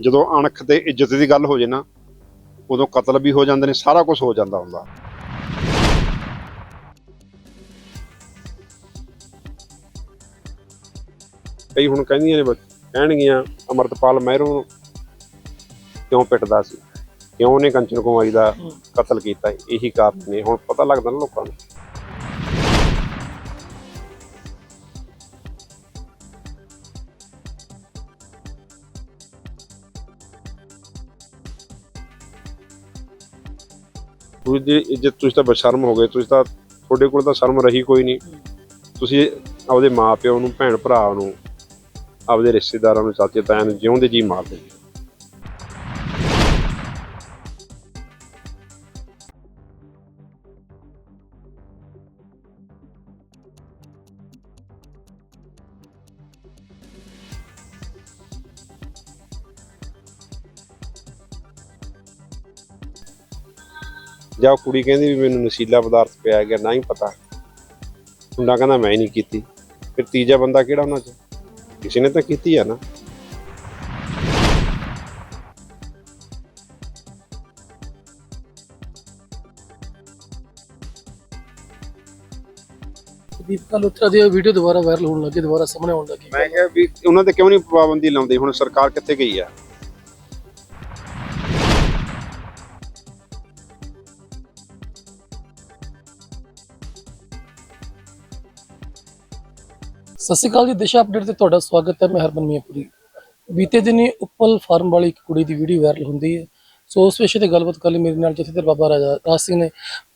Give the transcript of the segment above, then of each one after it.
ਜਦੋਂ ਅਣਖ ਤੇ ਇੱਜ਼ਤ ਦੀ ਗੱਲ ਹੋ ਜੇ ਨਾ ਉਦੋਂ ਕਤਲ ਵੀ ਹੋ ਜਾਂਦੇ ਨੇ ਸਾਰਾ ਕੁਝ ਹੋ ਜਾਂਦਾ ਹੁੰਦਾ। ਕਈ ਹੁਣ ਕਹਿੰਦੀਆਂ ਨੇ ਕਹਿਣਗੀਆਂ ਅਮਰਤਪਾਲ ਮਹਿਰੋਂ ਨੂੰ ਕਿਉਂ ਪਿੱਟਦਾ ਸੀ? ਕਿਉਂ ਉਹਨੇ ਕੰਚਨ ਕੁਮਾਰੀ ਦਾ ਕਤਲ ਕੀਤਾ? ਇਹੀ ਕਾਰਨ ਨੇ। ਹੁਣ ਪਤਾ ਲੱਗਦਾ ਨਾ ਲੋਕਾਂ ਨੂੰ। ਤੁਸੀਂ ਦੀ ਇੱਜ਼ਤ ਤੁਸੀਂ ਤਾਂ ਬਸ਼ਰਮ ਹੋ ਗਏ, ਤੁਸੀਂ ਤਾਂ ਤੁਹਾਡੇ ਕੋਲ ਤਾਂ ਸ਼ਰਮ ਰਹੀ ਕੋਈ ਨਹੀਂ। ਤੁਸੀਂ ਆਪਦੇ ਮਾਪਿਓ ਨੂੰ, ਭੈਣ ਭਰਾ ਨੂੰ, ਆਪਦੇ ਰਿਸ਼ਤੇਦਾਰਾਂ ਨੂੰ, ਚਾਚੇ ਤਾਇਆਂ ਨੂੰ ਜਿਉਂਦੇ ਜੀ ਮਾਰਦੇ। ਜਾਂ ਉਹ ਕੁੜੀ ਕਹਿੰਦੀ ਵੀ ਮੈਨੂੰ ਨਸ਼ੀਲਾ ਪਦਾਰਥ ਪਿਆ ਗਿਆ ਨਾ ਹੀ ਪਤਾ। ਮੁੰਡਾ ਕਹਿੰਦਾ ਮੈਂ ਨਹੀਂ ਕੀਤੀ। ਫਿਰ ਤੀਜਾ ਬੰਦਾ ਕਿਹੜਾ ਉਹਨਾਂ ਚ? ਕਿਸੇ ਨੇ ਤਾਂ ਕੀਤੀ ਆ ਨਾ। ਦੀਪਕਾ ਲੁੱਟਰਾ ਦੀ ਵੀਡੀਓ ਦੁਬਾਰਾ ਵਾਇਰਲ ਹੋਣ ਲੱਗੀ ਦੁਬਾਰਾ ਸਾਹਮਣੇ ਆਉਣ ਲੱਗੀ। ਮੈਂ ਕਿਹਾ ਵੀ ਉਹਨਾਂ ਤੇ ਕਿਉਂ ਨਹੀਂ ਪਾਬੰਦੀ ਲਾਉਂਦੇ? ਹੁਣ ਸਰਕਾਰ ਕਿੱਥੇ ਗਈ ਆ? ਸਤਿ ਸ਼੍ਰੀ ਅਕਾਲ ਜੀ ਦਿਸ਼ਾ ਅਪਡੇਟ ਤੇ ਤੁਹਾਡਾ ਸਵਾਗਤ ਹੈ ਮੈਂ ਹਰਮਨ ਮੀਆਂਪੁਰੀ। ਬੀਤੇ ਦਿਨੀ ਉੱਪਲ ਫਾਰਮ ਵਾਲੀ ਇੱਕ ਕੁੜੀ ਦੀ ਵੀਡੀਓ ਵਾਇਰਲ ਹੁੰਦੀ ਹੈ। ਸੋ ਉਸ ਵਿਸ਼ੇ ਤੇ ਗੱਲਬਾਤ ਕਰਨ ਲਈ ਮੇਰੇ ਨਾਲ ਜਥੇਦਾਰ ਬਾਬਾ ਰਾਜਾ ਰਾਜ ਸਿੰਘ ਨੇ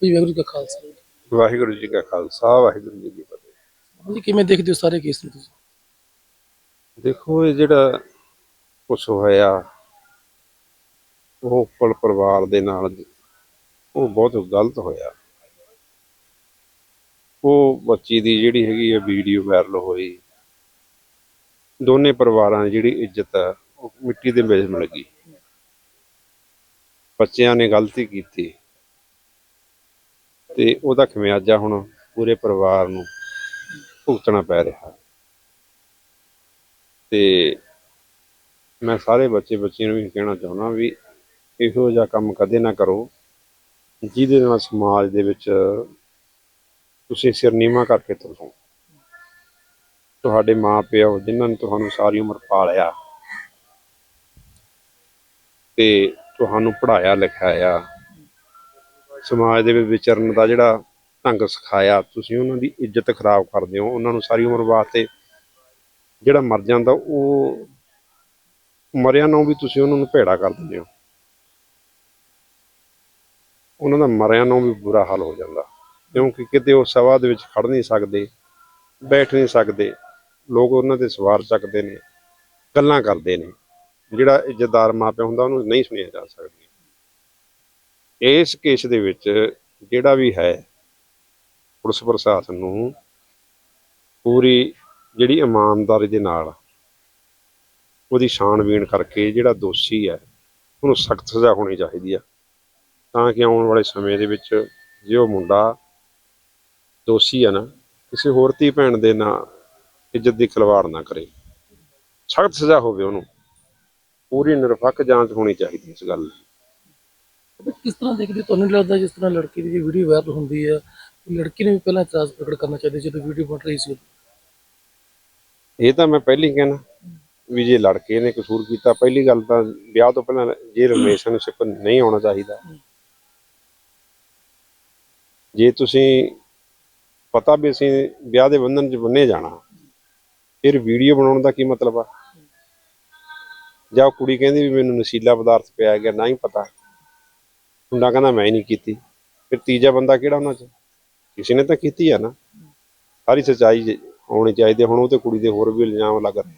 ਵੀ ਵਾਹਿਗੁਰੂ ਕਾ ਖਾਲਸਾ। ਵਾਹਿਗੁਰੂ ਜੀ ਕਾ ਖਾਲਸਾ ਵਾਹਿਗੁਰੂ ਜੀ ਕੀ ਫਤਿਹ। ਜੀ ਕਿਵੇਂ ਦੇਖਦੇ ਹੋ ਸਾਰੇ ਕੇਸ ਨੂੰ ਤੁਸੀਂ? ਦੇਖੋ ਇਹ ਜਿਹੜਾ ਕੁਛ ਹੋਇਆ ਉਹ ਉੱਪਲ ਪਰਿਵਾਰ ਦੇ ਨਾਲ ਉਹ ਬਹੁਤ ਗਲਤ ਹੋਇਆ। ਉਹ ਬੱਚੀ ਦੀ ਜਿਹੜੀ ਹੈਗੀ ਹੈ ਵੀਡੀਓ ਵਾਇਰਲ ਹੋਈ। ਦੋਨੇ ਪਰਿਵਾਰਾਂ ਦੀ ਜਿਹੜੀ ਇੱਜ਼ਤ ਹੈ ਉਹ ਮਿੱਟੀ ਦੇ ਵਿੱਚ ਮਿਲ ਬੱਚਿਆਂ ਨੇ ਗਲਤੀ ਕੀਤੀ। ਤੇ ਉਹਦਾ ਖਮਿਆਜਾ ਹੁਣ ਪੂਰੇ ਪਰਿਵਾਰ ਨੂੰ ਭੁਗਤਣਾ ਪੈ ਰਿਹਾ। ਤੇ ਮੈਂ ਸਾਰੇ ਬੱਚੇ ਬੱਚੀਆਂ ਨੂੰ ਵੀ ਕਹਿਣਾ ਚਾਹੁੰਦਾ ਵੀ ਇਹੋ ਜਿਹਾ ਕੰਮ ਕਦੇ ਨਾ ਕਰੋ, ਜਿਹਦੇ ਨਾਲ ਸਮਾਜ ਦੇ ਵਿੱਚ ਤੁਸੀਂ ਸਿਰ ਨੀਵਾਂ ਕਰਕੇ ਤੁਰੋ। ਤੁਹਾਡੇ ਮਾਪਿਓ ਜਿਨ੍ਹਾਂ ਨੇ ਤੁਹਾਨੂੰ ਸਾਰੀ ਉਮਰ ਪਾਲਿਆ ਤੇ ਤੁਹਾਨੂੰ ਪੜ੍ਹਾਇਆ ਲਿਖਾਇਆ, ਸਮਾਜ ਦੇ ਵਿੱਚ ਵਿਚਰਨ ਦਾ ਜਿਹੜਾ ਢੰਗ ਸਿਖਾਇਆ, ਤੁਸੀਂ ਉਹਨਾਂ ਦੀ ਇੱਜ਼ਤ ਖਰਾਬ ਕਰਦੇ ਹੋ, ਉਹਨਾਂ ਨੂੰ ਸਾਰੀ ਉਮਰ ਵਾਸਤੇ ਜਿਹੜਾ ਮਰ ਜਾਂਦਾ ਉਹ ਮਰਿਆ ਨੂੰ ਵੀ ਤੁਸੀਂ ਉਹਨਾਂ ਨੂੰ ਭੇੜਾ ਕਰ ਦਿੰਦੇ ਹੋ। ਉਹਨਾਂ ਦਾ ਮਰਿਆ ਨੂੰ ਵੀ ਬੁਰਾ ਹਾਲ ਹੋ ਜਾਂਦਾ। ਕਿਉਂਕਿ ਕਿਤੇ ਉਹ ਸਭਾ ਦੇ ਵਿੱਚ ਖੜ ਨਹੀਂ ਸਕਦੇ, ਬੈਠ ਨਹੀਂ ਸਕਦੇ, ਲੋਕ ਉਹਨਾਂ ਤੇ ਸਵਾਰ ਚੱਕਦੇ ਨੇ, ਗੱਲਾਂ ਕਰਦੇ ਨੇ, ਜਿਹੜਾ ਇੱਜ਼ਤਦਾਰ ਮਾਪਿਆ ਹੁੰਦਾ ਉਹਨੂੰ ਨਹੀਂ ਸੁਣਿਆ ਜਾ ਸਕਦੀ। ਇਸ ਕੇਸ ਦੇ ਵਿੱਚ ਜਿਹੜਾ ਵੀ ਹੈ, ਪੁਲਿਸ ਪ੍ਰਸ਼ਾਸਨ ਨੂੰ ਪੂਰੀ ਜਿਹੜੀ ਇਮਾਨਦਾਰੀ ਦੇ ਨਾਲ ਉਹਦੀ ਛਾਣਬੀਣ ਕਰਕੇ ਜਿਹੜਾ ਦੋਸ਼ੀ ਹੈ, ਉਹਨੂੰ ਸਖਤ ਸਜ਼ਾ ਹੋਣੀ ਚਾਹੀਦੀ ਆ, ਤਾਂ ਕਿ ਆਉਣ ਵਾਲੇ ਸਮੇਂ ਦੇ ਵਿੱਚ ਜੇ ਉਹ ਮੁੰਡਾ ਦੋਸ਼ੀ ਆ ਨਾ ਕਿਸੇ ਹੋਰ ਧੀ ਭੈਣ ਦੇ ਨਾਲ ਇੱਜ਼ਤ ਦੀ ਖਿਲਵਾੜ ਨਾ ਕਰੇ ਸਖਤ ਸਜ਼ਾ ਹੋਵੇ ਉਹਨੂੰ ਪੂਰੀ ਨਿਰਪੱਖ ਜਾਂਚ ਹੋਣੀ ਚਾਹੀਦੀ ਇਸ ਗੱਲ ਦੀ ਕਿਸ ਤਰ੍ਹਾਂ ਦੇਖਦੇ? ਤੁਹਾਨੂੰ ਲੱਗਦਾ ਜਿਸ ਤਰ੍ਹਾਂ ਲੜਕੀ ਦੀ ਵੀਡੀਓ ਵਾਇਰਲ ਹੁੰਦੀ ਹੈ ਲੜਕੀ ਨੇ ਵੀ ਪਹਿਲਾਂ ਇਤਰਾਜ਼ ਪ੍ਰਗਟ ਕਰਨਾ ਚਾਹੀਦਾ ਜਦੋਂ ਵੀਡੀਓ ਬਣ ਰਹੀ ਸੀ। ਇਹ ਤਾਂ ਮੈਂ ਪਹਿਲੀ ਕਹਿਣਾ ਵੀ ਜੇ ਲੜਕੇ ਨੇ ਕਸੂਰ ਕੀਤਾ ਪਹਿਲੀ ਗੱਲ ਤਾਂ ਵਿਆਹ ਤੋਂ ਪਹਿਲਾਂ ਜੇ ਰਿਲੇਸ਼ਨਸ਼ਿਪ ਨਹੀਂ ਆਉਣਾ ਚਾਹੀਦਾ ਜੇ ਤੁਸੀਂ ਪਤਾ ਵੀ ਅਸੀਂ ਵਿਆਹ ਦੇ ਬੰਧਨ 'ਚ ਬੰਨੇ ਜਾਣਾ। ਫਿਰ ਵੀਡੀਓ ਬਣਾਉਣ ਦਾ ਕੀ ਮਤਲਬ ਆ? ਜਾਂ ਉਹ ਕੁੜੀ ਕਹਿੰਦੀ ਵੀ ਮੈਨੂੰ ਨਸ਼ੀਲਾ ਪਦਾਰਥ ਪਿਆ ਗਿਆ, ਨਾ ਹੀ ਪਤਾ। ਮੁੰਡਾ ਕਹਿੰਦਾ, ਮੈਂ ਹੀ ਨਹੀਂ ਕੀਤੀ। ਫਿਰ ਤੀਜਾ ਬੰਦਾ ਕਿਹੜਾ ਉਹਨਾਂ 'ਚ? ਕਿਸੇ ਨੇ ਤਾਂ ਕੀਤੀ ਆ ਨਾ। ਸਾਰੀ ਸੱਚਾਈ ਹੋਣੀ ਚਾਹੀਦੀ ਹੁਣ ਉਹ ਤੇ ਕੁੜੀ ਦੇ ਹੋਰ ਵੀ ਇਲਜ਼ਾਮ ਲੱਗ ਰਹੇ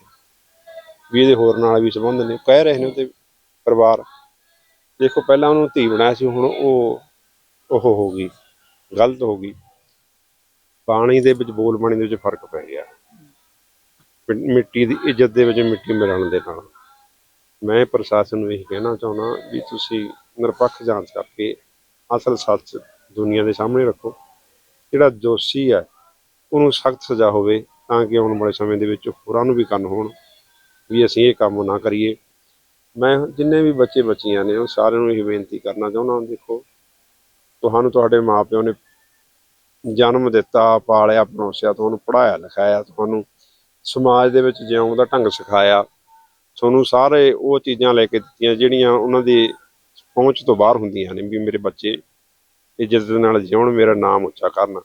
ਵੀ ਇਹਦੇ ਹੋਰ ਨਾਲ ਵੀ ਸੰਬੰਧ ਨੇ। ਕਹਿ ਰਹੇ ਨੇ ਉਹਦੇ ਪਰਿਵਾਰ। ਦੇਖੋ, ਪਹਿਲਾਂ ਉਹਨੂੰ ਧੀ ਬਣਾਇਆ ਸੀ, ਹੁਣ ਉਹ ਉਹ ਹੋ ਗਈ। ਗਲਤ ਹੋ ਗਈ। ਪਾਣੀ ਦੇ ਵਿੱਚ, ਬੋਲ ਬਾਣੀ ਦੇ ਵਿੱਚ ਫ਼ਰਕ ਪੈ ਗਿਆ। ਮਿੱਟੀ ਦੀ ਇੱਜ਼ਤ ਦੇ ਵਿੱਚ ਮਿੱਟੀ ਮਿਲਣ ਦੇ ਨਾਲ। ਮੈਂ ਪ੍ਰਸ਼ਾਸਨ ਨੂੰ ਇਹ ਕਹਿਣਾ ਚਾਹੁੰਦਾ ਵੀ ਤੁਸੀਂ ਨਿਰਪੱਖ ਜਾਂਚ ਕਰਕੇ ਅਸਲ ਸੱਚ ਦੁਨੀਆ ਦੇ ਸਾਹਮਣੇ ਰੱਖੋ। ਜਿਹੜਾ ਦੋਸ਼ੀ ਹੈ, ਉਹਨੂੰ ਸਖਤ ਸਜ਼ਾ ਹੋਵੇ ਤਾਂ ਕਿ ਆਉਣ ਵਾਲੇ ਸਮੇਂ ਦੇ ਵਿੱਚ ਹੋਰਾਂ ਨੂੰ ਵੀ ਕੰਨ ਹੋਣ ਵੀ ਅਸੀਂ ਇਹ ਕੰਮ ਨਾ ਕਰੀਏ। ਮੈਂ ਜਿੰਨੇ ਵੀ ਬੱਚੇ ਬੱਚੀਆਂ ਨੇ, ਉਹ ਸਾਰਿਆਂ ਨੂੰ ਇਹ ਬੇਨਤੀ ਕਰਨਾ ਚਾਹੁੰਦਾ ਦੇਖੋ, ਤੁਹਾਨੂੰ ਤੁਹਾਡੇ ਮਾਪਿਓ ਨੇ ਜਨਮ ਦਿੱਤਾ, ਪਾਲਿਆ, ਪਰੋਸਿਆ, ਤੁਹਾਨੂੰ ਪੜਾਇਆ ਲਿਖਾਇਆ, ਤੁਹਾਨੂੰ ਸਮਾਜ ਦੇ ਵਿੱਚ ਜਿਉਣ ਦਾ ਢੰਗ ਸਿਖਾਇਆ। ਤੁਹਾਨੂੰ ਸਾਰੇ ਉਹ ਚੀਜ਼ਾਂ ਲੈ ਕੇ ਦਿੱਤੀਆਂ ਜਿਹੜੀਆਂ ਉਹਨਾਂ ਦੀ ਪਹੁੰਚ ਤੋਂ ਬਾਹਰ ਹੁੰਦੀਆਂ ਨੇ ਵੀ ਮੇਰੇ ਬੱਚੇ ਇੱਜ਼ਤ ਦੇ ਨਾਲ ਜਿਉਣ, ਮੇਰਾ ਨਾਮ ਉੱਚਾ ਕਰਨ।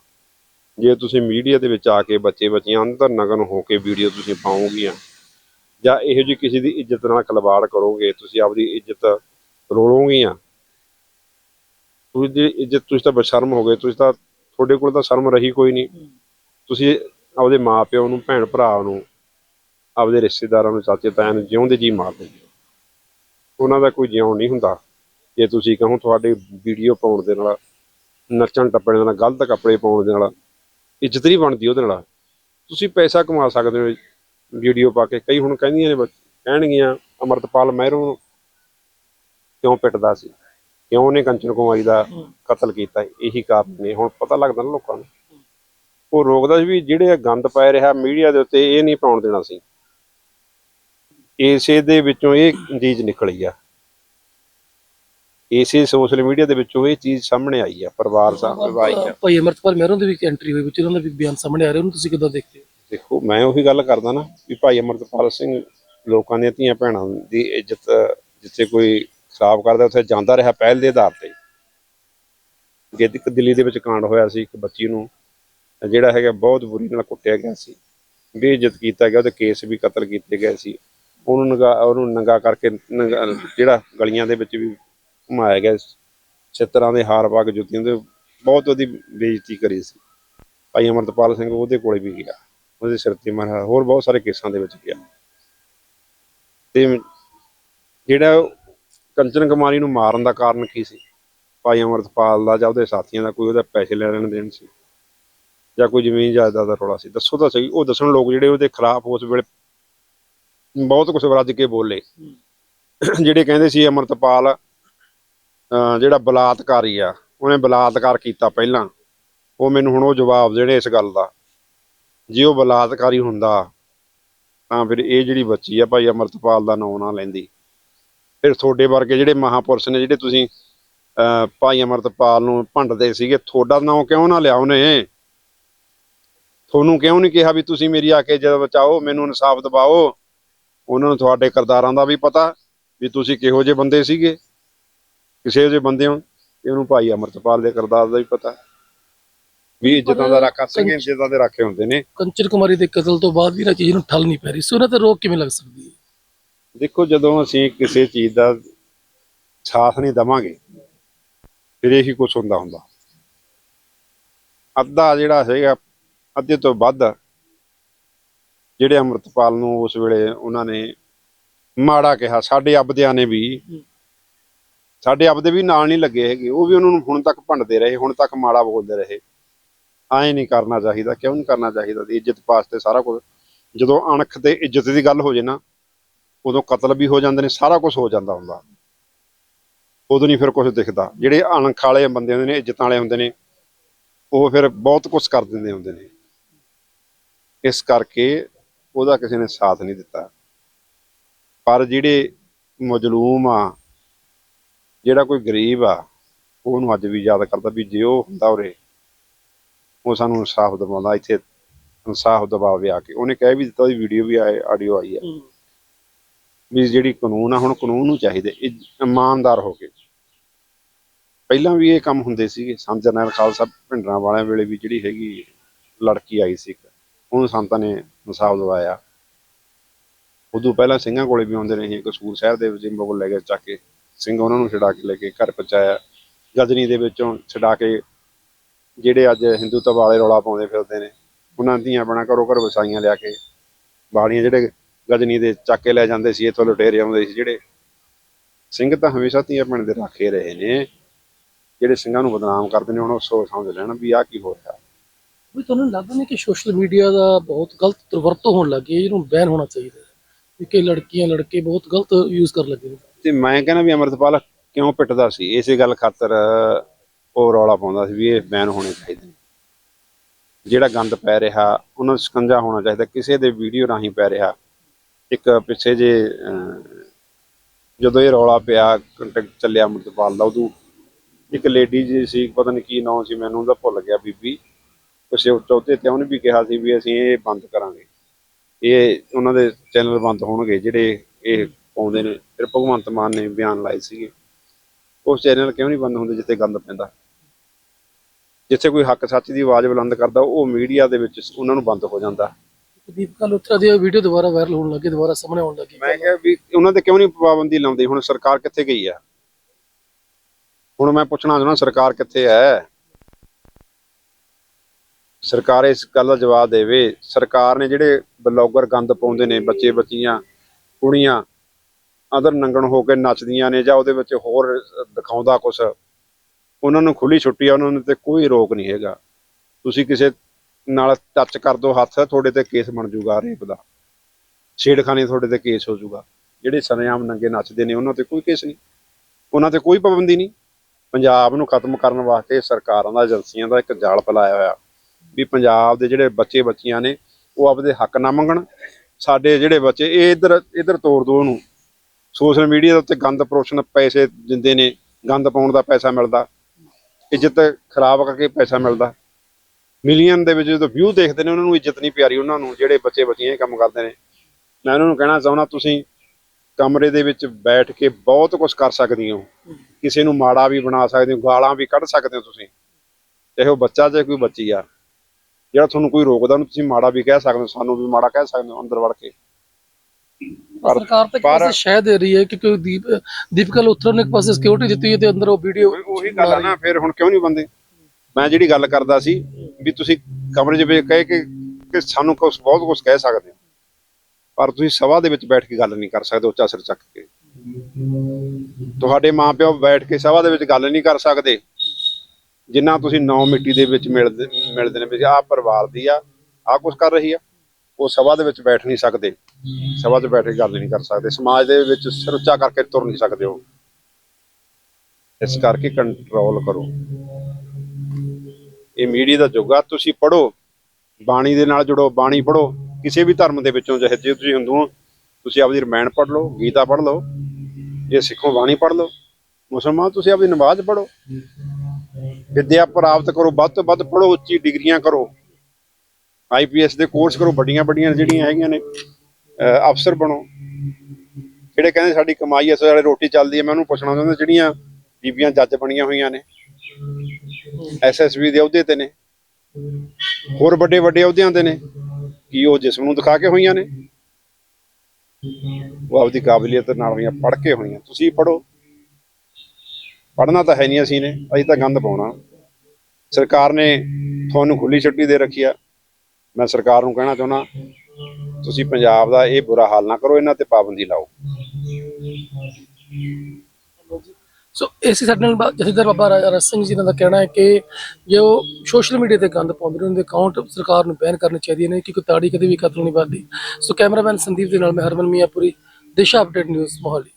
ਜੇ ਤੁਸੀਂ ਮੀਡੀਆ ਦੇ ਵਿੱਚ ਆ ਕੇ ਬੱਚੇ ਬੱਚੀਆਂ ਅੰਦਰ ਨਗਨ ਹੋ ਕੇ ਵੀਡੀਓ ਤੁਸੀਂ ਪਾਓਗੀਆਂ ਜਾਂ ਇਹੋ ਜਿਹੀ ਕਿਸੇ ਦੀ ਇੱਜ਼ਤ ਨਾਲ ਖਲਵਾੜ ਕਰੋਗੇ, ਤੁਸੀਂ ਆਪਦੀ ਇੱਜ਼ਤ ਰੋਲੋਗੀਆਂ। ਤੁਸੀਂ ਦੀ ਇੱਜ਼ਤ, ਤੁਸੀਂ ਤਾਂ ਬਸ਼ਰਮ ਹੋ ਗਏ, ਤੁਸੀਂ ਤਾਂ ਤੁਹਾਡੇ ਕੋਲ ਤਾਂ ਸ਼ਰਮ ਰਹੀ ਕੋਈ ਨਹੀਂ। ਤੁਸੀਂ ਆਪਦੇ ਮਾਪਿਓ ਨੂੰ ਭੈਣ ਭਰਾ ਨੂੰ ਆਪਦੇ ਰਿਸ਼ਤੇਦਾਰਾਂ ਨੂੰ ਚਾਚੇ ਤਾਇਆਂ ਨੂੰ ਜਿਉਂਦੇ ਜੀ ਮਾਰ ਦਿੰਦੇ। ਉਹਨਾਂ ਦਾ ਕੋਈ ਜਿਉਣ ਨਹੀਂ ਹੁੰਦਾ। ਜੇ ਤੁਸੀਂ ਕਹੋ ਤੁਹਾਡੇ ਵੀਡੀਓ ਪਾਉਣ ਦੇ ਨਾਲ ਨੱਚਣ ਟੱਪਣ ਦੇ ਨਾਲ ਗਲਤ ਕੱਪੜੇ ਪਾਉਣ ਦੇ ਨਾਲ ਇੱਜ਼ਤ ਨਹੀਂ ਬਣਦੀ ਉਹਦੇ ਨਾਲ। ਤੁਸੀਂ ਪੈਸਾ ਕਮਾ ਸਕਦੇ ਹੋ ਵੀਡੀਓ ਪਾ ਕੇ। ਕਈ ਹੁਣ ਕਹਿੰਦੀਆਂ ਨੇ ਕਹਿਣਗੀਆਂ ਅਮਰਤਪਾਲ ਮਹਿਰੋਂ ਕਿਉਂ ਪਿੱਟਦਾ ਸੀ? ਕਿਉਂ ਉਹਨੇ ਕੰਚਨ ਕੁਮਾਰੀ ਦਾ ਕਤਲ ਕੀਤਾ? ਇਹੀ ਕਾਰਨ ਨੇ। ਹੁਣ ਪਤਾ ਲੱਗਦਾ ਨਾ ਲੋਕਾਂ ਨੂੰ। ਉਹ ਰੋਕਦਾ ਸੀ ਵੀ ਜਿਹੜੇ ਗੰਦ ਪੈ ਰਿਹਾ ਮੀਡੀਆ ਦੇ ਉੱਤੇ ਇਹ ਨਹੀਂ ਪਾਉਣ ਦੇਣਾ ਸੀ। ਇਸੇ ਦੇ ਵਿੱਚੋਂ ਇਹ ਚੀਜ਼ ਨਿਕਲੀ ਆ। ਇਸੇ ਸੋਸ਼ਲ ਮੀਡੀਆ ਦੇ ਵਿੱਚੋਂ ਇਹ ਚੀਜ਼ ਸਾਹਮਣੇ ਆਈ ਆ ਪਰਿਵਾਰ ਸਾਹਮਣੇ। ਆਈ ਆ ਭਾਈ ਅਮਰਤਪਾਲ ਮਹਿਰੋਂ ਦੀ ਵੀ ਐਂਟਰੀ ਹੋਈ ਵਿੱਚ ਉਹਨਾਂ ਦਾ ਵੀ ਬਿਆਨ ਸਾਹਮਣੇ ਆ ਰਿਹਾ ਉਹਨੂੰ ਤੁਸੀਂ ਕਿੱਦਾਂ ਦੇਖਦੇ ਹੋ? ਦੇਖੋ ਮੈਂ ਉਹੀ ਗੱਲ ਕਰਦਾ ਨਾ ਵੀ ਭਾਈ ਅਮਰਤਪਾਲ ਸਿੰਘ ਲੋਕਾਂ ਦੀਆਂ ਧੀਆਂ ਭੈਣਾਂ ਦੀ ਇੱਜ਼ਤ ਜਿੱਥੇ ਕੋਈ ਖਰਾਬ ਕਰਦਾ, ਉੱਥੇ ਜਾਂਦਾ ਰਿਹਾ ਪਹਿਲ ਦੇ ਆਧਾਰ ਤੇ। ਜਿੱਦ ਇੱਕ ਦਿੱਲੀ ਦੇ ਵਿੱਚ ਕਾਂਡ ਹੋਇਆ ਸੀ ਇੱਕ ਬੱਚੀ ਨੂੰ, ਜਿਹੜਾ ਹੈਗਾ ਬਹੁਤ ਬੁਰੀ ਨਾਲ ਕੁੱਟਿਆ ਗਿਆ ਸੀ। ਬੇਇੱਜ਼ਤ ਕੀਤਾ ਗਿਆ, ਉਹਦੇ ਕੇਸ ਵੀ ਕਤਲ ਕੀਤੇ ਗਏ ਸੀ। ਉਹਨੂੰ ਨੰਗਾ ਉਹਨੂੰ ਨੰਗਾ ਕਰਕੇ ਜਿਹੜਾ ਗਲੀਆਂ ਦੇ ਵਿੱਚ ਵੀ ਘੁਮਾਇਆ ਗਿਆ ਛਿੱਤਰਾਂ ਦੇ ਹਾਰ ਪਾ ਕੇ ਜੁੱਤੀਆਂ ਦੇ ਬਹੁਤ ਉਹਦੀ ਬੇਇੱਜ਼ਤੀ ਕਰੀ ਸੀ। ਭਾਈ ਅਮਰਤਪਾਲ ਸਿੰਘ ਉਹਦੇ ਕੋਲੇ ਵੀ ਗਿਆ। ਉਹਦੇ ਸਿਰ ਤੇ ਮਾਰਿਆ, ਹੋਰ ਬਹੁਤ ਸਾਰੇ ਕੇਸਾਂ ਦੇ ਵਿੱਚ ਗਿਆ। ਤੇ ਜਿਹੜਾ ਕੰਚਨ ਕੁਮਾਰੀ ਨੂੰ ਮਾਰਨ ਦਾ ਕਾਰਨ ਕੀ ਸੀ? ਭਾਈ ਅਮਰਤਪਾਲ ਦਾ ਜਾਂ ਉਹਦੇ ਸਾਥੀਆਂ ਦਾ ਕੋਈ ਉਹਦਾ ਪੈਸੇ ਲੈਣ ਦੇਣ ਸੀ? ਜਾਂ ਕੋਈ ਜ਼ਮੀਨ ਜਾਇਦਾਦ ਦਾ ਰੌਲਾ ਸੀ? ਦੱਸੋ ਤਾਂ ਸਹੀ, ਉਹ ਦੱਸਣ ਲੋਕ ਜਿਹੜੇ ਉਹਦੇ ਖਿਲਾਫ ਉਸ ਵੇਲੇ ਬਹੁਤ ਕੁਝ ਰੱਜ ਕੇ ਬੋਲੇ। ਜਿਹੜੇ ਕਹਿੰਦੇ ਸੀ ਅਮਰਤਪਾਲ, ਅਹ ਜਿਹੜਾ ਬਲਾਤਕਾਰੀ ਆ, ਉਹਨੇ ਬਲਾਤਕਾਰ ਕੀਤਾ ਪਹਿਲਾਂ। ਉਹ ਮੈਨੂੰ ਹੁਣ ਉਹ ਜਵਾਬ ਦੇਣੇ ਇਸ ਗੱਲ ਦਾ। ਜੇ ਉਹ ਬਲਾਤਕਾਰੀ ਹੁੰਦਾ ਤਾਂ ਫਿਰ ਇਹ ਜਿਹੜੀ ਬੱਚੀ ਆ ਭਾਈ ਅਮਰਤਪਾਲ ਦਾ ਨਾਂ ਨਾ ਲੈਂਦੀ। ਫਿਰ ਤੁਹਾਡੇ ਵਰਗੇ ਜਿਹੜੇ ਮਹਾਪੁਰਸ਼ ਨੇ ਜਿਹੜੇ ਤੁਸੀਂ ਭਾਈ ਅਮਰਤਪਾਲ ਨੂੰ ਭੰਡਦੇ ਸੀਗੇ ਤੁਹਾਡਾ ਨਾਂ ਕਿਉਂ ਨਾ ਲਿਆ ਉਹਨੇ ਤੁਹਾਨੂੰ ਕਿਉਂ ਨਹੀਂ ਕਿਹਾ ਵੀ ਤੁਸੀਂ ਮੇਰੀ ਆ ਕੇ ਜਦ ਬਚਾਓ ਮੈਨੂੰ ਇਨਸਾਫ ਦਿਵਾਓ? ਉਹਨਾਂ ਨੂੰ ਤੁਹਾਡੇ ਕਰਦਾਰਾਂ ਦਾ ਵੀ ਪਤਾ ਵੀ ਤੁਸੀਂ ਕਿਹੋ ਜਿਹੇ ਬੰਦੇ ਸੀਗੇ। ਕਿਸੇ ਜਿਹੇ ਬੰਦੇ ਹੋ ਤੇ ਉਹਨੂੰ ਭਾਈ ਅਮਰਤਪਾਲ ਦੇ ਕਰਦਾਰ ਦਾ ਵੀ ਪਤਾ। ਵੀ ਇੱਜ਼ਤਾਂ ਦਾ ਰਾਖਾ ਸਿੰਘ ਇੱਜ਼ਤਾਂ ਦੇ ਰਾਖੇ ਹੁੰਦੇ ਨੇ। ਕੰਚਨ ਕੁਮਾਰੀ ਦੇ ਕਤਲ ਤੋਂ ਬਾਅਦ ਵੀ ਚੀਜ਼ ਨੂੰ ਠੱਲ ਨਹੀਂ ਪੈ ਰਹੀ। ਸੋ ਉਹਨਾਂ ਤੇ ਰੋਕ ਕਿਵੇਂ ਲੱਗ ਸਕਦੀ ਹੈ? ਦੇਖੋ ਜਦੋਂ ਅਸੀਂ ਕਿਸੇ ਚੀਜ਼ ਦਾ ਸਾਥ ਨਹੀਂ ਦਵਾਂਗੇ ਫਿਰ ਇਹੀ ਕੁਝ ਹੁੰਦਾ ਹੁੰਦਾ। ਅੱਧਾ ਜਿਹੜਾ ਹੈਗਾ ਅੱਧੇ ਤੋਂ ਵੱਧ ਜਿਹੜੇ ਅੰਮ੍ਰਿਤਪਾਲ ਨੂੰ ਉਸ ਵੇਲੇ ਉਹਨਾਂ ਨੇ ਮਾੜਾ ਕਿਹਾ ਸਾਡੇ ਅਬਦਿਆਂ ਨੇ ਵੀ। ਸਾਡੇ ਅਬਦੇ ਵੀ ਨਾਲ ਨਹੀਂ ਲੱਗੇ ਹੈਗੇ ਉਹ ਵੀ ਉਹਨਾਂ ਨੂੰ ਹੁਣ ਤੱਕ ਭੰਡਦੇ ਰਹੇ ਹੁਣ ਤੱਕ ਮਾੜਾ ਬੋਲਦੇ ਰਹੇ। ਐਂ ਨਹੀਂ ਕਰਨਾ ਚਾਹੀਦਾ ਕਿਉਂ ਨਹੀਂ ਕਰਨਾ ਚਾਹੀਦਾ ਇੱਜ਼ਤ ਵਾਸਤੇ ਸਾਰਾ ਕੁਝ ਜਦੋਂ ਅਣਖ ਤੇ ਇੱਜ਼ਤ ਦੀ ਗੱਲ ਹੋ ਜੇ ਨਾ ਉਦੋਂ ਕਤਲ ਵੀ ਹੋ ਜਾਂਦੇ ਨੇ, ਸਾਰਾ ਕੁਝ ਹੋ ਜਾਂਦਾ ਹੁੰਦਾ। ਉਦੋਂ ਨਹੀਂ ਫਿਰ ਕੁਝ ਦਿਖਦਾ। ਜਿਹੜੇ ਅਣਖ ਵਾਲੇ ਬੰਦੇ ਹੁੰਦੇ ਨੇ, ਇੱਜ਼ਤਾਂ ਵਾਲੇ ਹੁੰਦੇ ਨੇ, ਉਹ ਫਿਰ ਬਹੁਤ ਕੁਝ ਕਰ ਦਿੰਦੇ ਹੁੰਦੇ ਨੇ। ਇਸ ਕਰਕੇ ਉਹਦਾ ਕਿਸੇ ਨੇ ਸਾਥ ਨਹੀਂ ਦਿੱਤਾ। ਪਰ ਜਿਹੜੇ ਮਜਲੂਮ ਆ, ਜਿਹੜਾ ਕੋਈ ਗਰੀਬ ਆ, ਉਹਨੂੰ ਅੱਜ ਵੀ ਯਾਦ ਕਰਦਾ ਵੀ ਜੇ ਉਹ ਹੁੰਦਾ ਉਰੇ, ਉਹ ਸਾਨੂੰ ਇਨਸਾਫ ਦਿਵਾਉਂਦਾ, ਇੱਥੇ ਇਨਸਾਫ ਦਬਾਵੇ ਆ ਕੇ। ਉਹਨੇ ਕਹਿ ਵੀ ਦਿੱਤਾ, ਉਹਦੀ ਵੀਡੀਓ ਵੀ ਆਏ ਆਡੀਓ ਆਈ ਆ। ਵੀ ਜਿਹੜੀ ਕਾਨੂੰਨ ਆ ਹੁਣ ਕਾਨੂੰਨ ਨੂੰ ਚਾਹੀਦੇ। ਇਮਾਨਦਾਰ ਹੋ ਕੇ। ਪਹਿਲਾਂ ਵੀ ਇਹ ਕੰਮ ਹੁੰਦੇ ਸੀਗੇ। ਸਮਝਣ ਖਾਲਸਾ ਭਿੰਡਰਾਂ ਵਾਲਿਆਂ ਵੇਲੇ ਵੀ ਜਿਹੜੀ ਹੈਗੀ ਲੜਕੀ ਆਈ ਸੀ ਇੱਕ, ਉਹਨੂੰ ਸੰਤਾਂ ਨੇ ਇਨਸਾਫ ਦਵਾਇਆ। ਉਦੋਂ ਪਹਿਲਾਂ ਸਿੰਘਾਂ ਕੋਲੇ ਵੀ ਆਉਂਦੇ ਰਹੇ ਕਸੂਰ ਸ਼ਹਿਰ ਦੇ ਵਿੱਚ ਇੰਬੋ ਕੋਲ ਲੈ ਕੇ ਚੱਕ ਕੇ ਸਿੰਘ ਉਹਨਾਂ ਨੂੰ ਛਡਾ ਕੇ ਲੈ ਕੇ ਘਰ ਪਹੁੰਚਾਇਆ। ਗਜਨੀ ਦੇ ਵਿੱਚੋਂ ਛਡਾ ਕੇ ਜਿਹੜੇ ਅੱਜ ਹਿੰਦੂਤਵ ਵਾਲੇ ਰੌਲਾ ਪਾਉਂਦੇ ਫਿਰਦੇ ਨੇ ਉਹਨਾਂ ਦੀਆਂ ਆਪਣਾ ਘਰੋਂ ਘਰ ਵਸਾਈਆਂ ਲਿਆ ਕੇ ਬਾੜੀਆਂ ਜਿਹੜੇ ਗਜਨੀ ਦੇ ਚੱਕ ਕੇ ਲੈ ਜਾਂਦੇ ਸੀ ਇੱਥੋਂ ਲੁਟੇਰੇ ਆਉਂਦੇ ਸੀ ਜਿਹੜੇ ਸਿੰਘ ਤਾਂ ਹਮੇਸ਼ਾ ਧੀਆਂ ਭੈਣ ਦੇ ਰਾਖੇ ਰਹੇ ਨੇ ਜਿਹੜੇ ਸਿੰਘਾਂ ਨੂੰ ਬਦਨਾਮ ਕਰਦੇ ਨੇ ਹੁਣ ਉਹ ਸੋਚ ਸਮਝ ਲੈਣ ਵੀ ਆਹ ਕੀ ਹੋ ਰਿਹਾ। ਵੀ ਤੁਹਾਨੂੰ ਲੱਗਦਾ ਨਹੀਂ ਕਿ ਸੋਸ਼ਲ ਮੀਡੀਆ ਦਾ ਬਹੁਤ ਗਲਤ ਦੁਰਵਰਤੋਂ ਹੋਣ ਲੱਗੀ ਹੈ ਇਹਨੂੰ ਬੈਨ ਹੋਣਾ ਚਾਹੀਦਾ ਹੈ ਕਿਉਂਕਿ ਲੜਕੀਆਂ ਲੜਕੇ ਬਹੁਤ ਗਲਤ ਯੂਜ਼ ਕਰਨ ਲੱਗੇ ਨੇ। ਤੇ ਮੈਂ ਕਹਿੰਦਾ ਵੀ ਅਮਰਤਪਾਲ ਕਿਉਂ ਪਿੱਟਦਾ ਸੀ? ਇਸੇ ਗੱਲ ਖਾਤਰ ਉਹ ਰੌਲਾ ਪਾਉਂਦਾ ਸੀ ਵੀ ਇਹ ਬੈਨ ਹੋਣੇ ਚਾਹੀਦੇ ਨੇ। ਜਿਹੜਾ ਗੰਦ ਪੈ ਰਿਹਾ ਉਹਨਾਂ ਨੂੰ ਸਕੰਜਾ ਹੋਣਾ ਚਾਹੀਦਾ ਕਿਸੇ ਦੇ ਵੀਡੀਓ ਰਾਹੀਂ ਪੈ ਰਿਹਾ। ਇੱਕ ਪਿੱਛੇ ਜੇ ਜਦੋਂ ਇਹ ਰੌਲਾ ਪਿਆ ਕੰਟੈਕਟ ਚੱਲਿਆ ਅੰਮ੍ਰਿਤਪਾਲ ਦਾ, ਉਦੋਂ ਇੱਕ ਲੇਡੀ ਜੀ ਸੀ, ਪਤਾ ਨਹੀਂ ਕੀ ਨਾਮ ਸੀ, ਮੈਨੂੰ ਉਹਦਾ ਭੁੱਲ ਗਿਆ ਬੀਬੀ। ਉਸੇ ਚੌਥੇ ਤੇ ਉਹਨੇ ਵੀ ਕਿਹਾ ਸੀ ਵੀ ਅਸੀਂ ਇਹ ਬੰਦ ਕਰਾਂਗੇ। ਇਹ ਉਹਨਾਂ ਦੇ ਚੈਨਲ ਬੰਦ ਹੋਣਗੇ, ਜਿਹੜੇ ਇਹ ਪਾਉਂਦੇ ਨੇ। ਫਿਰ ਭਗਵੰਤ ਮਾਨ ਨੇ ਬਿਆਨ ਲਾਏ ਸੀਗੇ। ਉਸ ਚੈਨਲ ਕਿਉਂ ਨਹੀਂ ਬੰਦ ਹੁੰਦੇ, ਜਿੱਥੇ ਗੰਦ ਪੈਂਦਾ? ਜਿੱਥੇ ਕੋਈ ਹੱਕ ਸੱਚ ਦੀ ਆਵਾਜ਼ ਬੁਲੰਦ ਕਰਦਾ, ਉਹ ਮੀਡੀਆ ਦੇ ਵਿੱਚ ਉਹਨਾਂ ਨੂੰ ਬੰਦ ਹੋ ਜਾਂਦਾ। ਦੀਪਕਾ ਲੋਥਰਾ ਦੀ ਵੀਡੀਓ ਦੁਬਾਰਾ ਵਾਇਰਲ ਹੋਣ ਲੱਗੀ, ਦੁਬਾਰਾ ਸਾਹਮਣੇ ਆਉਣ ਲੱਗੀ। ਮੈਂ ਕਿਹਾ ਵੀ ਉਹਨਾਂ ਤੇ ਕਿਉਂ ਨਹੀਂ ਪਾਬੰਦੀ ਲਾਉਂਦੀ? ਹੁਣ ਸਰਕਾਰ ਕਿੱਥੇ ਗਈ ਆ? ਹੁਣ ਮੈਂ ਪੁੱਛਣਾ ਚਾਹੁੰਦਾ, ਸਰਕਾਰ ਕਿੱਥੇ ਹੈ? ਸਰਕਾਰ ਇਸ ਗੱਲ ਦਾ ਜਵਾਬ ਦੇਵੇ। ਸਰਕਾਰ ਨੇ ਜਿਹੜੇ ਬਲੌਗਰ ਗੰਦ ਪਾਉਂਦੇ ਨੇ, ਬੱਚੇ ਬੱਚੀਆਂ, ਕੁੜੀਆਂ, ਅਦਰ ਨੰਗਣ ਹੋ ਕੇ ਨੱਚਦੀਆਂ ਨੇ ਜਾਂ ਉਹਦੇ ਵਿੱਚ ਹੋਰ ਦਿਖਾਉਂਦਾ ਕੁਛ, ਉਹਨਾਂ ਨੂੰ ਖੁੱਲੀ ਛੁੱਟੀ ਆ, ਉਹਨਾਂ ਤੇ ਕੋਈ ਰੋਕ ਨਹੀਂ ਹੈਗਾ। ਤੁਸੀਂ ਕਿਸੇ ਨਾਲ ਟੱਚ ਕਰ ਦੋ ਹੱਥ, ਤੁਹਾਡੇ ਤੇ ਕੇਸ ਬਣ ਜਾਊਗਾ ਰੇਪ ਦਾ। ਛੇੜਖਾਨੀ ਤੁਹਾਡੇ ਤੇ ਕੇਸ ਹੋ ਜਾਊਗਾ। ਜਿਹੜੇ ਸਰੇਆਮ ਨੰਗੇ ਨੱਚਦੇ ਨੇ, ਉਹਨਾਂ ਤੇ ਕੋਈ ਕੇਸ ਨਹੀਂ। ਉਹਨਾਂ ਤੇ ਕੋਈ ਪਾਬੰਦੀ ਨਹੀਂ। ਪੰਜਾਬ ਨੂੰ ਖਤਮ ਕਰਨ ਵਾਸਤੇ ਸਰਕਾਰਾਂ ਦਾ, ਏਜੰਸੀਆਂ ਦਾ ਇੱਕ ਜਾਲ ਫੈਲਾਇਆ ਹੋਇਆ। ਵੀ ਪੰਜਾਬ ਦੇ ਜਿਹੜੇ ਬੱਚੇ ਬੱਚੀਆਂ ਨੇ, ਉਹ ਆਪਦੇ ਹੱਕ ਨਾ ਮੰਗਣ। ਸਾਡੇ ਜਿਹੜੇ ਬੱਚੇ, ਇਹ ਇੱਧਰ ਇੱਧਰ ਤੋੜ ਦੋ ਉਹਨੂੰ। ਸੋਸ਼ਲ ਮੀਡੀਆ ਦੇ ਉੱਤੇ ਗੰਦ ਪਰੋਸ਼ਨ ਪੈਸੇ ਦਿੰਦੇ ਨੇ। ਗੰਦ ਪਾਉਣ ਦਾ ਪੈਸਾ ਮਿਲਦਾ। ਇੱਜ਼ਤ ਖਰਾਬ ਕਰਕੇ ਪੈਸਾ ਮਿਲਦਾ। ਮਿਲੀਅਨ ਦੇ ਵਿੱਚ ਜਦੋਂ ਵਿਊ ਦੇਖਦੇ ਨੇ ਉਹਨਾਂ ਨੂੰ ਇੱਜ਼ਤ ਨਹੀਂ ਪਿਆਰੀ ਉਹਨਾਂ ਨੂੰ ਜਿਹੜੇ ਬੱਚੇ ਬੱਚੀਆਂ ਇਹ ਕੰਮ ਕਰਦੇ ਨੇ। ਮੈਂ ਉਹਨਾਂ ਨੂੰ ਕਹਿਣਾ ਚਾਹੁੰਦਾ ਤੁਸੀਂ ਕਮਰੇ ਦੇ ਵਿੱਚ ਬੈਠ ਕੇ ਬਹੁਤ ਕੁਝ ਕਰ ਸਕਦੇ ਹੋ। ਕਿਸੇ ਨੂੰ ਮਾੜਾ ਵੀ ਬਣਾ ਸਕਦੇ ਹੋ ਗਾਲਾਂ ਵੀ ਕੱਢ ਸਕਦੇ ਹੋ ਤੁਸੀਂ। ਚਾਹੇ ਉਹ ਬੱਚਾ ਚਾਹੇ ਕੋਈ ਬੱਚੀ ਆ। ਜਿਹੜਾ ਤੁਹਾਨੂੰ ਕੋਈ ਰੋਕਦਾ ਉਹਨੂੰ ਤੁਸੀਂ ਮਾੜਾ ਵੀ ਕਹਿ ਸਕਦੇ ਹੋ ਸਾਨੂੰ ਵੀ ਮਾੜਾ ਕਹਿ ਸਕਦੇ ਹੋ ਅੰਦਰ ਵੜ ਕੇ। ਸਰਕਾਰ ਤਾਂ ਪਾਸੇ ਸ਼ਹਿ ਦੇ ਰਹੀ ਹੈ ਕਿ ਕੋਈ ਦੀਪ ਦੀਪਕਾ ਲੋਥਰਾ ਨੇ ਇੱਕ ਪਾਸੇ ਸਿਕਿਉਰਿਟੀ ਦਿੱਤੀ ਹੈ ਤੇ ਅੰਦਰ ਉਹ ਵੀਡੀਓ ਉਹੀ ਗੱਲ ਆ ਨਾ ਫਿਰ ਹੁਣ ਕਿਉਂ ਨਹੀਂ ਬੰਦੇ? ਮੈਂ ਜਿਹੜੀ ਗੱਲ ਕਰਦਾ ਸੀ ਵੀ ਤੁਸੀਂ ਕਮਰੇ 'ਚ ਵੀ ਕਹਿ ਕੇ ਕਿ ਸਾਨੂੰ ਕੁਛ, ਬਹੁਤ ਕੁਝ ਕਹਿ ਸਕਦੇ ਹੋ। ਪਰ ਤੁਸੀਂ ਸਭਾ ਦੇ ਵਿੱਚ ਬੈਠ ਕੇ ਗੱਲ ਨਹੀਂ ਕਰ ਸਕਦੇ, ਉੱਚਾ ਸਿਰ ਚੱਕ ਕੇ। ਤੁਹਾਡੇ ਮਾਪਿਓ ਬੈਠ ਕੇ ਸਭਾ ਦੇ ਵਿੱਚ ਗੱਲ ਨਹੀਂ ਕਰ ਸਕਦੇ। ਜਿੰਨਾ ਤੁਸੀਂ ਨੌ ਮਿੱਟੀ ਦੇ ਵਿੱਚ ਮਿਲਦੇ ਮਿਲਦੇ ਨੇ, ਵੀ ਆਹ ਪਰਿਵਾਰ ਦੀ ਆ, ਆਹ ਕੁਝ ਕਰ ਰਹੀ ਆ। ਉਹ ਸਭਾ ਦੇ ਵਿੱਚ ਬੈਠ ਨਹੀਂ ਸਕਦੇ। ਸਭਾ 'ਚ ਬੈਠ ਕੇ ਗੱਲ ਨਹੀਂ ਕਰ ਸਕਦੇ। ਸਮਾਜ ਦੇ ਵਿੱਚ ਸਿਰ ਉੱਚਾ ਕਰਕੇ ਤੁਰ ਨਹੀਂ ਸਕਦੇ ਹੋ ਇਸ ਕਰਕੇ ਕੰਟਰੋਲ ਕਰੋ। ਇਹ ਮੀਡੀਆ ਦਾ ਯੁੱਗ ਆ ਤੁਸੀਂ ਪੜੋ ਬਾਣੀ ਦੇ ਨਾਲ ਜੁੜੋ, ਬਾਣੀ ਪੜੋ ਕਿਸੇ ਵੀ ਧਰਮ ਦੇ ਵਿੱਚੋਂ, ਚਾਹੇ ਜੇ ਤੁਸੀਂ ਹਿੰਦੂ ਹੋ, ਤੁਸੀਂ ਆਪਦੀ ਰਮਾਇਣ ਪੜ ਲਓ, ਗੀਤਾ ਪੜ੍ਹ ਲਓ, ਜੇ ਸਿੱਖੋ, ਬਾਣੀ ਪੜ੍ਹ ਲਓ। ਮੁਸਲਮਾਨ, ਤੁਸੀਂ ਆਪਦੀ ਨਮਾਜ਼ ਪੜੋ ਵਿਦਿਆ ਪ੍ਰਾਪਤ ਕਰੋ, ਵੱਧ ਤੋਂ ਵੱਧ ਪੜੋ ਉੱਚੀ ਡਿਗਰੀਆਂ ਕਰੋ। ਆਈਪੀਐਸ ਦੇ ਕੋਰਸ ਕਰੋ, ਵੱਡੀਆਂ ਵੱਡੀਆਂ ਜਿਹੜੀਆਂ ਹੈਗੀਆਂ ਨੇ, ਅਹ ਅਫਸਰ ਬਣੋ। ਜਿਹੜੇ ਕਹਿੰਦੇ ਸਾਡੀ ਕਮਾਈ ਐ ਸਾਡੇ ਰੋਟੀ ਚੱਲਦੀ ਹੈ, ਮੈਂ ਉਹਨੂੰ ਪੁੱਛਣਾ ਚਾਹੁੰਦਾ, ਜਿਹੜੀਆਂ ਬੀਬੀਆਂ ਜੱਜ ਬਣੀਆਂ ਹੋਈਆਂ ਨੇ। ਐਸਐਸਬੀ ਦੇ ਅਹੁਦੇ ਤੇ ਨੇ। ਹੋਰ ਵੱਡੇ ਵੱਡੇ ਅਹੁਦਿਆਂ ਤੇ ਨੇ। ਕੀ ਉਹ ਜਿਸਮ ਨੂੰ ਦਿਖਾ ਕੇ ਹੋਈਆਂ ਨੇ? ਉਹ ਆਪਦੀ ਕਾਬਲੀਅਤ ਨਾਲ ਹੋਈਆਂ, ਪੜ੍ਹ ਕੇ ਹੋਈਆਂ। ਤੁਸੀਂ ਪੜੋ ਪੜ੍ਹਨਾ ਤਾਂ ਹੈ ਨਹੀਂ ਅਸੀਂ ਨੇ, ਅਸੀਂ ਤਾਂ ਗੰਦ ਪਾਉਣਾ। ਸਰਕਾਰ ਨੇ ਤੁਹਾਨੂੰ ਖੁੱਲੀ ਛੁੱਟੀ ਦੇ ਰੱਖੀ ਆ। ਮੈਂ ਸਰਕਾਰ ਨੂੰ ਕਹਿਣਾ ਚਾਹੁੰਦਾ, ਤੁਸੀਂ ਪੰਜਾਬ ਦਾ ਇਹ ਬੁਰਾ ਹਾਲ ਨਾ ਕਰੋ, ਇਹਨਾਂ ਤੇ ਪਾਬੰਦੀ ਲਾਓ। ਸੋ ਇਸੇ ਸਾਡੇ ਨਾਲ ਬਾ- ਜਥੇਦਾਰ ਬਾਬਾ ਰਾਜਾ ਰਸ ਸਿੰਘ ਜੀ ਦਾ ਕਹਿਣਾ ਹੈ ਕਿ ਜੋ ਸੋਸ਼ਲ ਮੀਡੀਆ ਤੇ ਗੰਦ ਪਾਉਂਦੇ ਨੇ, ਉਹਦੇ ਅਕਾਊਂਟ ਸਰਕਾਰ ਨੂੰ ਬੈਨ ਕਰਨੇ ਚਾਹੀਦੇ ਨੇ ਕਿਉਂਕਿ ਤਾੜੀ ਕਦੇ ਵੀ ਕਤਲ ਨਹੀਂ ਵੱਧਦੀ। ਸੋ ਕੈਮਰਾਮੈਨ ਸੰਦੀਪ ਦੇ ਨਾਲ ਮੈਂ ਹਰਮਨ ਮੀਆਂਪੁਰੀ ਦਿਸ਼ਾ ਅਪਡੇਟ ਨਿਊਜ਼ ਮੋਹਾਲੀ।